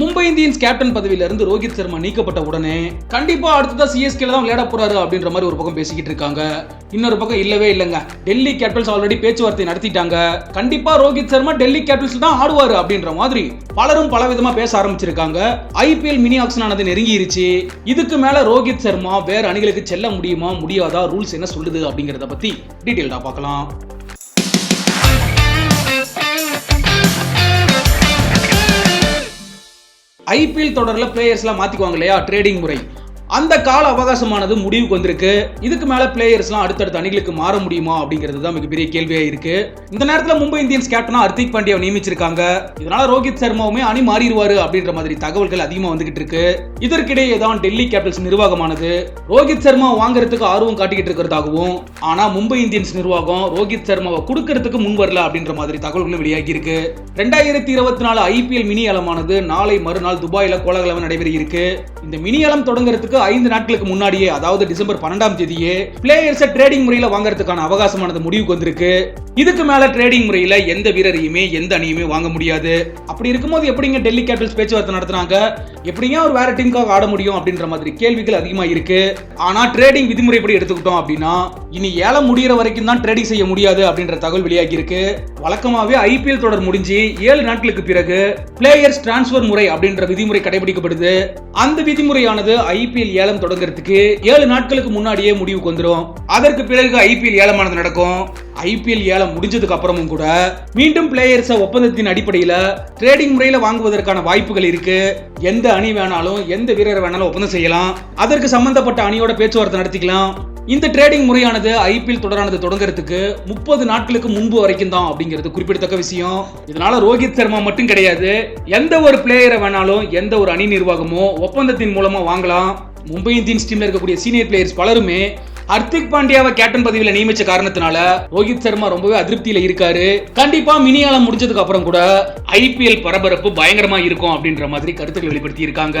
Mumbai Indians captain பதவியில இருந்து ரோஹித் சர்மா நீக்கப்பட்ட உடனே கண்டிப்பா அடுத்ததா சிஎஸ்கேல தான் விளையாட போறாரு அப்படின்ற மாதிரி ஒரு பக்கம் பேசிக்கிட்டு இருக்காங்க. இன்னொரு பக்கம் இல்லவே இல்லைங்க. டெல்லி கேபிட்டல்ஸ் ஆல்ரெடி பேச்சுவார்த்தை நடத்திட்டாங்க. கண்டிப்பா ரோஹித் சர்மா டெல்லி கேபிட்டல்ஸ் தான் ஆடுவாரு அப்படின்ற மாதிரி பலரும் பல விதமா பேச ஆரம்பிச்சிருக்காங்க. ஐபிஎல் மினி ஆக்ஷன் ஆனது நெருங்கிருச்சு. இதுக்கு மேல ரோஹித் சர்மா வேற அணிகளுக்கு செல்ல முடியுமா முடியாதா ரூல்ஸ் என்ன சொல்லுது அப்படிங்கறத பத்தி டீட்டெயில்டா பார்க்கலாம். ஐபிஎல் தொடரில் பிளேயர்ஸ்லாம் மாற்றிக்குவாங்க இல்லையா? ட்ரேடிங் முறை. அந்த கால அவகாசமானது முடிவுக்கு வந்திருக்கு. இதுக்கு மேல பிளேயர்ஸ்லாம் அடுத்தடுத்த அணிகளுக்கு மாற முடியுமா அப்படிங்கிறது தான் மிகப்பெரிய கேள்வியா இருக்கு. இந்த நேரத்தில் மும்பை இந்தியன்ஸ் கேப்டனா ஹர்திக் பாண்டியாவை நியமிச்சிருக்காங்க. இதனால ரோஹித் சர்மாவுமே அணி மாறிடுவாரு அப்படின்ற மாதிரி தகவல்கள் அதிகமா வந்துகிட்டு இருக்கு. இதற்கிடையே தான் டெல்லி கேபிட்டல்ஸ் நிர்வாகமானது. ரோஹித் சர்மா வாங்குறதுக்கு ஆர்வம் காட்டிக்கிட்டு இருக்கிறதாகவும் ஆனா மும்பை இந்தியன்ஸ் நிர்வாகம் ரோஹித் சர்மாவை கொடுக்கறதுக்கு முன் வரல அப்படின்ற மாதிரி தகவல்களும் வெளியாகி இருக்கு. ரெண்டாயிரத்தி இருபத்தி நாலு ஐபிஎல் மினி ஏலமானது நாளை மறுநாள் துபாயில கோலாகலமா நடைபெற இருக்கு. இந்த மினி ஏலம் தொடங்குறதுக்கு ஐந்து நாட்களுக்கு முன்னாடியே அதாவது டிசம்பர் பன்னெண்டாம் தேதியே பிளேயர்ஸை ட்ரேடிங் முறையில் வாங்குறதுக்கான அவகாசமானது முடிவுக்கு வந்திருக்கு. இதுக்கு மேல ட்ரேடிங் முறையில எந்த வீரரையுமே எந்த அணியுமே வாங்க முடியாது. அப்படி இருக்கும்போது எப்படிங்க டெல்லி கேபிட்டல்ஸ் பேச்சுவார்த்தை நடத்துனாங்க? எப்படிங்க ஒரு வேற டீமுக்காக ஆட முடியும் அப்படின்ற மாதிரி கேள்விகள் அதிகமா இருக்கு. ஆனா ட்ரேடிங் விதிமுறைப்படி எடுத்துக்கிட்டோம் அப்படின்னா இனி ஏலம் முடியற வரைக்கும் தான் ட்ரேடிங் செய்ய முடியாது அப்படின்ற தகவல் வெளியாகி இருக்கு. வழக்கமாவே ஐபிஎல் தொடர் முடிஞ்சு ஏழு நாட்களுக்கு பிறகு பிளேயர்ஸ் டிரான்ஸ்பர் முறை அப்படின்ற விதிமுறை கடைபிடிக்கப்படுது. அந்த விதிமுறையானது ஐபிஎல் ஏலம் தொடங்குறதுக்கு ஏழு நாட்களுக்கு முன்னாடியே முடிவுக்கு வந்துடும் அதற்கு பிறகு ஐபிஎல் ஏலமானது நடக்கும். ஐபிஎல் ஏலம் முடிஞ்சதுக்கு அப்புறமும் கூட மீண்டும் பிளேயர்ஸை ஒப்பந்தத்தின் அடிப்படையில் ட்ரேடிங் முறையில் வாங்குவதற்கான வாய்ப்புகள் இருக்கு. எந்த அணி வேணாலும் எந்த வீரர் வேணாலும் ஒப்பந்தம் செய்யலாம். அதற்கு சம்பந்தப்பட்ட அணியோட பேச்சுவார்த்தை நடத்திக்கலாம். இந்த ட்ரேடிங் முறையானது ஐபிஎல் தொடரானது தொடங்குறதுக்கு முப்பது நாட்களுக்கு முன்பு வரைக்கும் தான் அப்படிங்கிறது குறிப்பிடத்தக்க விஷயம். இதனால ரோஹித் சர்மா மட்டும் கிடையாது எந்த ஒரு பிளேயரை வேணாலும் எந்த ஒரு அணி நிர்வாகமோ ஒப்பந்தத்தின் மூலமா வாங்கலாம். மும்பை இந்தியன்ஸ் டீம்ல இருக்கக்கூடிய சீனியர் பிளேயர்ஸ் பலருமே ஹர்திக் பாண்டியாவை கேப்டன் பதவியில நியமிச்ச காரணத்தினால ரோஹித் சர்மா ரொம்பவே அதிருப்தியில இருக்காரு. கண்டிப்பா மினியாலம் முடிஞ்சதுக்கு அப்புறம் கூட ஐபிஎல் பரபரப்பு பயங்கரமா இருக்கும் அப்படின்ற மாதிரி கருத்துக்களை வெளிப்படுத்தி இருக்காங்க